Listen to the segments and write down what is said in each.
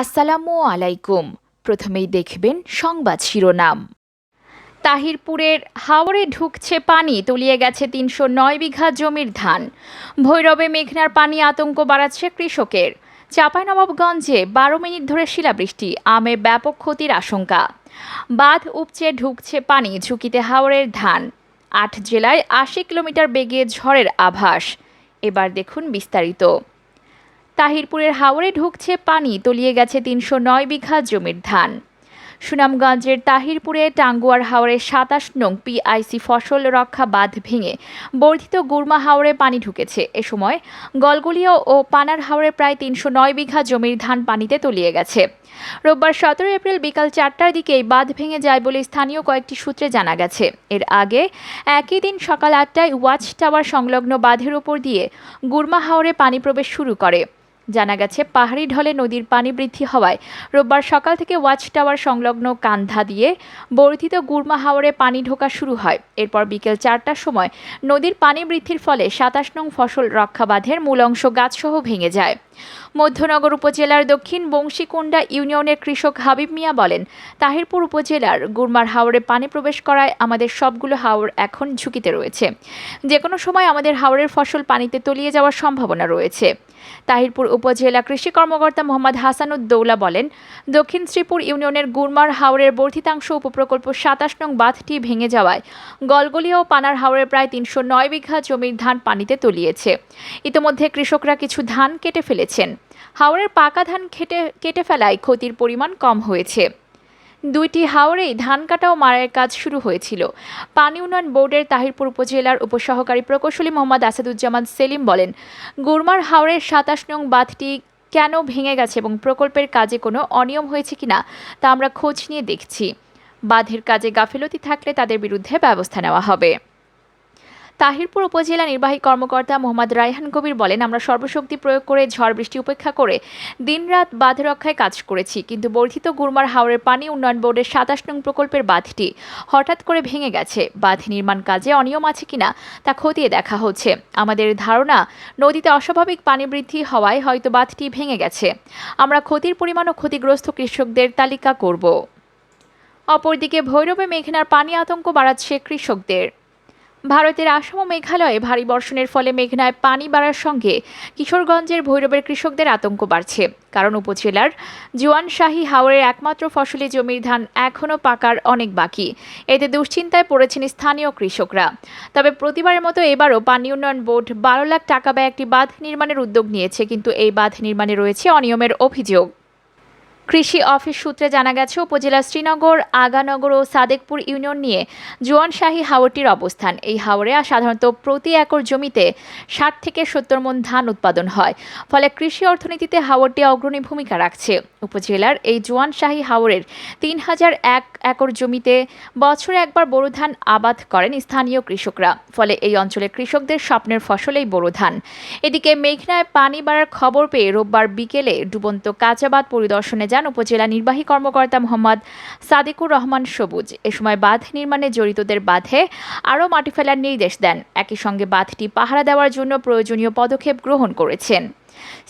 আসসালামু আলাইকুম। প্রথমেই দেখবেন সংবাদ শিরোনাম। তাহিরপুরের হাওড়ে ঢুকছে পানি, তলিয়ে গেছে তিনশো নয় বিঘা জমির ধান। ভৈরবে মেঘনার পানি আতঙ্ক বাড়াচ্ছে কৃষকের। চাঁপাইনবাবগঞ্জে বারো মিনিট ধরে শিলাবৃষ্টি, আমে ব্যাপক ক্ষতির আশঙ্কা। বাঁধ উপচে ঢুকছে পানি, ঝুঁকিতে হাওড়ের ধান। আট জেলায় আশি কিলোমিটার বেগে ঝড়ের আভাস। এবার দেখুন বিস্তারিত। তাহিরপুরের হাওরে ঢুকছে পানি, তলিয়ে গেছে তিনশো নয় বিঘা জমির ধান। সুনামগঞ্জের তাহিরপুরে টাঙ্গুয়ার হাওরে সাতাশ নং পিআইসি ফসল রক্ষা বাঁধ ভেঙে বর্ধিত গুরমা হাওরে পানি ঢুকেছে। এ সময় গলগলিয়া ও পানার হাওরে প্রায় তিনশো নয় বিঘা জমির ধান পানিতে তলিয়ে গেছে। রোববার সতেরো এপ্রিল বিকাল চারটার দিকে এই বাঁধ ভেঙে যায় বলে স্থানীয় কয়েকটি সূত্রে জানা গেছে। এর আগে একই দিন সকাল আটটায় ওয়াচ টাওয়ার সংলগ্ন বাঁধের ওপর দিয়ে গুরমা হাওরে পানি প্রবেশ শুরু করে। জানা গেছে, পাহাড়ি ঢলে নদীর পানি বৃদ্ধি হওয়ায় রোববার সকাল থেকে ওয়াচ টাওয়ার সংলগ্ন কান্ধা দিয়ে বর্ধিত গুরমা হাওরে পানি ঢোকা শুরু হয়। এরপর বিকেল চারটার সময় নদীর পানি বৃদ্ধির ফলে সাতাশ নং ফসল রক্ষা বাঁধের মূল অংশ গাছসহ ভেঙে যায়। মধ্যনগর উপজেলার দক্ষিণ বংশীকুণ্ডা ইউনিয়নের কৃষক হাবিব মিয়া বলেন, তাহিরপুর উপজেলার গুরমার হাওরে পানি প্রবেশ করায় আমাদের সবগুলো হাওর এখন ঝুঁকিতে রয়েছে। যে কোনো সময় আমাদের হাওরের ফসল পানিতে তলিয়ে যাওয়ার সম্ভাবনা রয়েছে। তাহিরপুর উপজেলা কৃষি কর্মকর্তা মোহাম্মদ হাসানুদ্দৌলা বলেন, দক্ষিণ শ্রীপুর ইউনিয়নের গুরমার হাওরের বর্ধিতাংশ উপপ্রকল্প সাতাশ নং বাঁধটি ভেঙে যাওয়ায় গলগলিয়া ও পানার হাওরের প্রায় তিনশো নয় বিঘা জমির ধান পানিতে তলিয়েছে। ইতোমধ্যে কৃষকরা কিছু ধান কেটে ফেলেছেন হাওরের পাকা ধান খেটে, কেটে ফেলায় ক্ষতির পরিমাণ কম হয়েছে। দুইটি হাওরেই ধান কাটা ও মারার কাজ শুরু হয়েছিল। পানি উন্নয়ন বোর্ডের তাহিরপুর উপজেলার উপসহকারী প্রকৌশলী মোহাম্মদ আসাদুজ্জামান সেলিম বলেন, গুরমার হাওরের সাতাশ নং বাঁধটি কেন ভেঙে গেছে এবং প্রকল্পের কাজে কোনো অনিয়ম হয়েছে কিনা তা আমরা খোঁজ নিয়ে দেখছি। বাঁধের কাজে গাফিলতি থাকলে তাদের বিরুদ্ধে ব্যবস্থা নেওয়া হবে। তাহিরপুর উপজেলা নির্বাহী কর্মকর্তা মোহাম্মদ রায়হান কবির বলেন, আমরা সর্বশক্তি প্রয়োগ করে ঝড় বৃষ্টি উপেক্ষা করে দিনরাত বাঁধ রক্ষায় কাজ করেছি, কিন্তু বর্ধিত গুরমার হাওরের পানি উন্নয়ন বোর্ডের সাতাশ নং প্রকল্পের বাঁধটি হঠাৎ করে ভেঙে গেছে। বাঁধ নির্মাণ কাজে অনিয়ম আছে কিনা তা খতিয়ে দেখা হচ্ছে। আমাদের ধারণা, নদীতে অস্বাভাবিক পানি বৃদ্ধি হওয়ায় হয়তো বাঁধটি ভেঙে গেছে। আমরা ক্ষতির পরিমাণ ও ক্ষতিগ্রস্ত কৃষকদের তালিকা করব। অপরদিকে ভৈরবে মেঘনার পানি আতঙ্ক বাড়াচ্ছে কৃষকদের। ভারতের আসাম ও মেঘালয়ে ভারী বর্ষণের ফলে মেঘনায় পানি বাড়ার সঙ্গে কিশোরগঞ্জের ভৈরবের কৃষকদের আতঙ্ক বাড়ছে। কারণ উপজেলার জোয়ানশাহী হাওরের একমাত্র ফসলি জমির ধান এখনও পাকার অনেক বাকি। এতে দুশ্চিন্তায় পড়েছেন স্থানীয় কৃষকরা। তবে প্রতিবারের মতো এবারও পানি উন্নয়ন বোর্ড বারো লাখ টাকা ব্যয় একটি বাঁধ নির্মাণের উদ্যোগ নিয়েছে, কিন্তু এই বাঁধ নির্মাণে রয়েছে অনিয়মের অভিযোগ। কৃষি অফিস সূত্রে জানা গেছে উপজেলা শ্রীনগর, আগানগর ও সাদেকপুর ইউনিয়ন নিয়ে জোয়ানশাহী হাওরটির অবস্থান। এই হাওরে সাধারণত প্রতি একর জমিতে ষাট থেকে সত্তর মন ধান উৎপাদন হয়। ফলে কৃষি অর্থনীতিতে হাওরটি অগ্রণী ভূমিকা রাখছে। উপজেলার এই জোয়ানশাহী হাওরের তিন হাজার এক একর জমিতে বছরে একবার বোরো ধান আবাদ করেন স্থানীয় কৃষকরা। ফলে এই অঞ্চলের কৃষকদের স্বপ্নের ফসল এই বোরো ধান। এদিকে মেঘনায় পানি বাড়ার খবর পেয়ে রোববার বিকেলে ডুবন্ত কাঁচাবাদ পরিদর্শনে যান উপজেলা নির্বাহী কর্মকর্তা মোহাম্মদ সাদিকুর রহমান সবুজ। এ সময় বাঁধ নির্মাণে জড়িতদের বাঁধে আরও মাটি ফেলার নির্দেশ দেন। একই সঙ্গে বাঁধটি পাহারা দেওয়ার জন্য প্রয়োজনীয় পদক্ষেপ গ্রহণ করেছেন।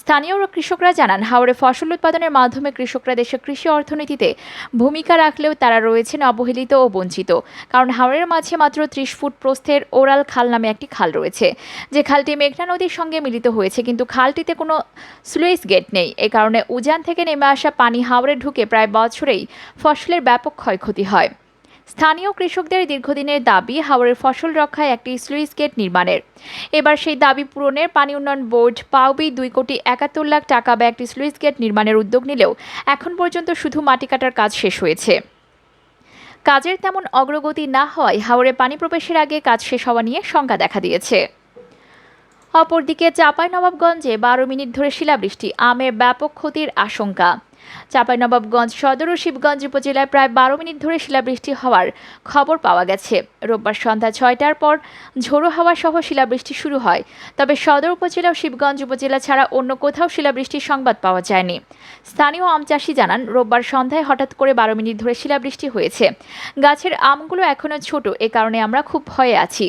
স্থানীয় কৃষকরা জানান হাওড়ে ফসল উৎপাদনের মাধ্যমে কৃষকরা দেশের কৃষি অর্থনীতিতে ভূমিকা রাখলেও তারা রয়েছেন অবহেলিত ও বঞ্চিত। কারণ হাওড়ের মাঝে মাত্র ত্রিশ ফুট প্রস্থের ওরাল খাল নামে একটি খাল রয়েছে। যে খালটি মেঘনা নদীর সঙ্গে মিলিত হয়েছে, কিন্তু খালটিতে কোনো স্লুইস গেট নেই। এ কারণে উজান থেকে নেমে আসা পানি হাওড়ে ঢুকে প্রায় বছরেই ফসলের ব্যাপক ক্ষয়ক্ষতি হয়। স্থানীয় কৃষকদের দীর্ঘদিনের দাবি হাওড়ের ফসল রক্ষায় একটি স্লুইস গেট নির্মাণের। এবার সেই দাবি পূরণের পানি উন্নয়ন বোর্ড পাউবি দুই কোটি একাত্তর লাখ টাকা ব্যয় একটি স্লুইস গেট নির্মাণের উদ্যোগ নিলেও এখন পর্যন্ত শুধু মাটি কাটার কাজ শেষ হয়েছে। কাজের তেমন অগ্রগতি না হওয়ায় হাওড়ে পানি প্রবেশের আগে কাজ শেষ হওয়া নিয়ে শঙ্কা দেখা দিয়েছে। অপরদিকে চাঁপাইনবাবগঞ্জে বারো মিনিট ধরে শিলাবৃষ্টি, আমের ব্যাপক ক্ষতির আশঙ্কা। চাঁপাইনবাবগঞ্জ সদর ও শিবগঞ্জ উপজেলায় প্রায় বারো মিনিট ধরে শিলাবৃষ্টি হওয়ার খবর পাওয়া গেছে। রোববার সন্ধ্যা ছয়টার পর ঝোড়ো হাওয়া সহ শিলাবৃষ্টি শুরু হয়। তবে সদর উপজেলা ও শিবগঞ্জ উপজেলা ছাড়া অন্য কোথাও শিলাবৃষ্টির সংবাদ পাওয়া যায়নি। স্থানীয় আম চাষি জানান, রোববার সন্ধ্যায় হঠাৎ করে বারো মিনিট ধরে শিলাবৃষ্টি হয়েছে। গাছের আমগুলো এখনও ছোট, এ কারণে আমরা খুব ভয়ে আছি।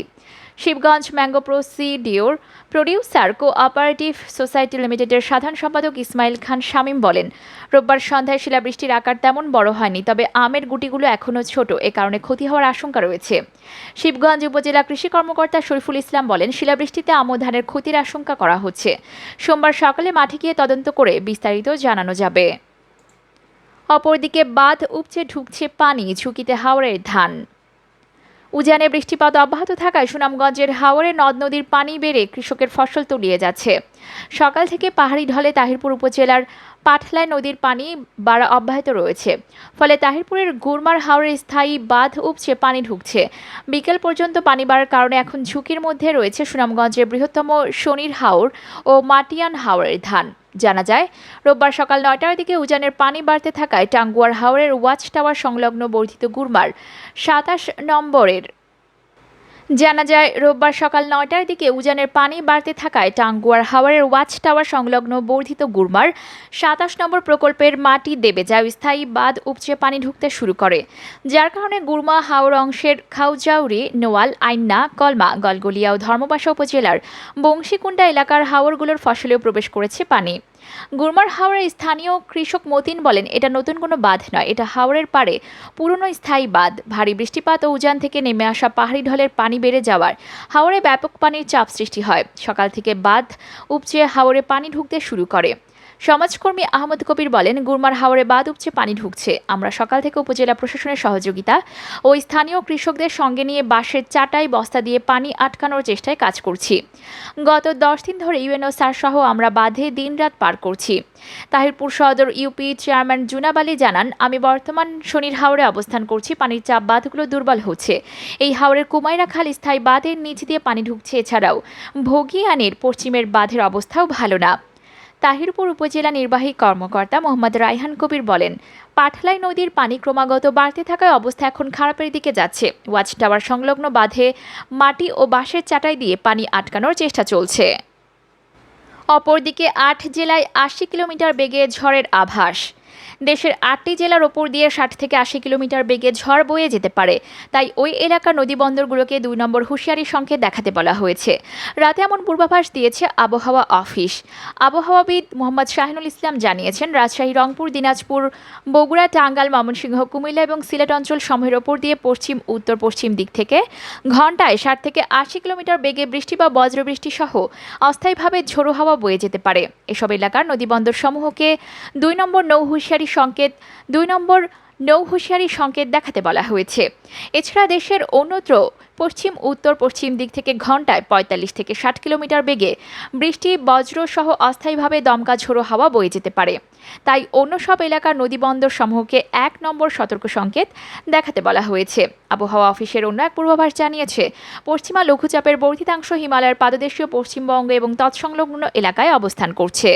Shibganj mango procedure producer cooperative society লিমিটেডের সাধারণ সম্পাদক ইসমাইল খান শামীম বলেন, রোববার সন্ধ্যায় শিলাবৃষ্টির আকার তেমন বড় হয়নি, তবে আমের গুটিগুলো এখনও ছোট, এ কারণে ক্ষতি হওয়ার আশঙ্কা রয়েছে। শিবগঞ্জ উপজেলা কৃষি কর্মকর্তা শরীফুল ইসলাম বলেন, শিলাবৃষ্টিতে আমো ধানের ক্ষতির আশঙ্কা করা হচ্ছে। সোমবার সকালে মাঠে গিয়ে তদন্ত করে বিস্তারিত জানানো যাবে। অপরদিকে বাঁধ উপচে ঢুকছে পানি, ঝুঁকিতে হাওড়ের ধান। উজানে বৃষ্টিপাত অব্যাহত থাকায় সুনামগঞ্জের হাওরে নদ নদীর পানি বেড়ে কৃষকের ফসল তলিয়ে যাচ্ছে। সকাল থেকে পাহাড়ি ঢলে তাহিরপুর উপজেলার পাটলায় নদীর পানি বাড়া অব্যাহত রয়েছে। ফলে তাহিরপুরের গুরমার হাওরের স্থায়ী বাঁধ উপচে পানি ঢুকছে। বিকেল পর্যন্ত পানি বাড়ার কারণে এখন ঝুঁকির মধ্যে রয়েছে সুনামগঞ্জের বৃহত্তম শনির হাওর ও মাটিয়ান হাওরের ধান। জানা যায়, রোববার সকাল নয়টার দিকে উজানের পানি বাড়তে থাকায় টাঙ্গুয়ার হাওরের ওয়াচ টাওয়ার সংলগ্ন বর্ধিত গুরমার সাতাশ নম্বরের জানা যায়, রোববার সকাল নয়টার দিকে উজানের পানি বাড়তে থাকায় টাঙ্গুয়ার হাওয়ারের ওয়াচ টাওয়ার সংলগ্ন বর্ধিত গুরমার সাতাশ নম্বর প্রকল্পের মাটি দেবে যা স্থায়ী বাঁধ উপচে পানি ঢুকতে শুরু করে। যার কারণে গুরমা, হাওর অংশের খাউজাউরি, নোয়াল, আইন্না, কলমা, গলগলিয়া ও ধর্মবাসা উপজেলার বংশীকুণ্ডা এলাকার হাওরগুলোর ফসলেও প্রবেশ করেছে পানি। গুরমার হাওড়ের স্থানীয় কৃষক মতিন বলেন, এটা নতুন কোনো বাঁধ নয়, এটা হাওড়ের পাড়ে। পুরনো স্থায়ী বাঁধ। ভারী বৃষ্টিপাত ও উজান থেকে নেমে আসা পাহাড়ি ঢলের পানি বেড়ে যাওয়ার হাওড়ে ব্যাপক পানির চাপ সৃষ্টি হয়। সকাল থেকে বাঁধ উপচে হাওড়ে পানি ঢুকতে শুরু করে। সমাজকর্মী আহমদ কবির বলেন, গুরমার হাওরে বাঁধ উপচে পানি ঢুকছে। আমরা সকাল থেকে উপজেলা প্রশাসনের সহযোগিতা ও স্থানীয় কৃষকদের সঙ্গে নিয়ে বাঁশের চাটাই বস্তা দিয়ে পানি আটকানোর চেষ্টায় কাজ করছি। গত দশ দিন ধরে ইউএনও স্যার সহ আমরা বাঁধে দিনরাত পার করছি। তাহিরপুর সদর ইউপি চেয়ারম্যান জুনাব আলী জানান, আমি বর্তমান শনির হাওড়ে অবস্থান করছি, পানির চাপ বাঁধগুলো দুর্বল হচ্ছে। এই হাওড়ের কুমাইরা খাল স্থায়ী বাঁধের নিচ দিয়ে পানি ঢুকছে। এছাড়াও ভোগিয়ানের পশ্চিমের বাঁধের অবস্থাও ভালো না। তাহিরপুর উপজেলা নির্বাহী কর্মকর্তা মোহাম্মদ রায়হান কবির বলেন, পাঠলাই নদীর পানি ক্রমাগত বাড়তে থাকায় অবস্থা এখন খারাপের দিকে যাচ্ছে। ওয়াচ টাওয়ার সংলগ্ন বাঁধে মাটি ও বাঁশের চাটাই দিয়ে পানি আটকানোর চেষ্টা চলছে। অপরদিকে আট জেলায় আশি কিলোমিটার বেগে ঝড়ের আভাস। দেশের আটটি জেলার ওপর দিয়ে ষাট থেকে আশি কিলোমিটার বেগে ঝড় বয়ে যেতে পারে। তাই ওই এলাকার নদীবন্দরগুলোকে দুই নম্বর হুঁশিয়ারি সংকেত দেখাতে বলা হয়েছে। রাতে এমন পূর্বাভাস দিয়েছে আবহাওয়া অফিস। আবহাওয়াবিদ মোহাম্মদ শাহিনুল ইসলাম জানিয়েছেন, রাজশাহী, রংপুর, দিনাজপুর, বগুড়া টাঙ্গাল ময়মনসিংহ, কুমিল্লা এবং সিলেট অঞ্চল সমূহের ওপর দিয়ে পশ্চিম উত্তর পশ্চিম দিক থেকে ঘন্টায় ষাট থেকে আশি কিলোমিটার বেগে বৃষ্টি বা বজ্রবৃষ্টি সহ অস্থায়ীভাবে ঝোড়ো হাওয়া বয়ে যেতে পারে। এসব এলাকার নদীবন্দর সমূহকে দুই নম্বর নৌ হুঁশিয়ারি সংকেত, দুই নম্বর নৌ হুঁশিয়ারি সংকেত দেখাতে বলা হয়েছে। এছাড়া দেশের অন্যত্র পশ্চিম, উত্তর, পশ্চিম দিক থেকে ঘন্টায় পঁয়তাল্লিশ থেকে ষাট কিলোমিটার বেগে বৃষ্টি, বজ্র সহ অস্থায়ীভাবে দমকা ঝোড়ো হাওয়া বয়ে যেতে পারে। তাই অন্য সব এলাকার নদীবন্দর সমূহকে এক নম্বর সতর্ক সংকেত দেখাতে বলা হয়েছে। আবহাওয়া অফিসের অন্য এক পূর্বাভাস জানিয়েছে, পশ্চিমা লঘুচাপের বর্ধিতাংশ হিমালয়ের পাদদেশীয় পশ্চিমবঙ্গ এবং তৎসংলগ্ন এলাকায় অবস্থান করছে।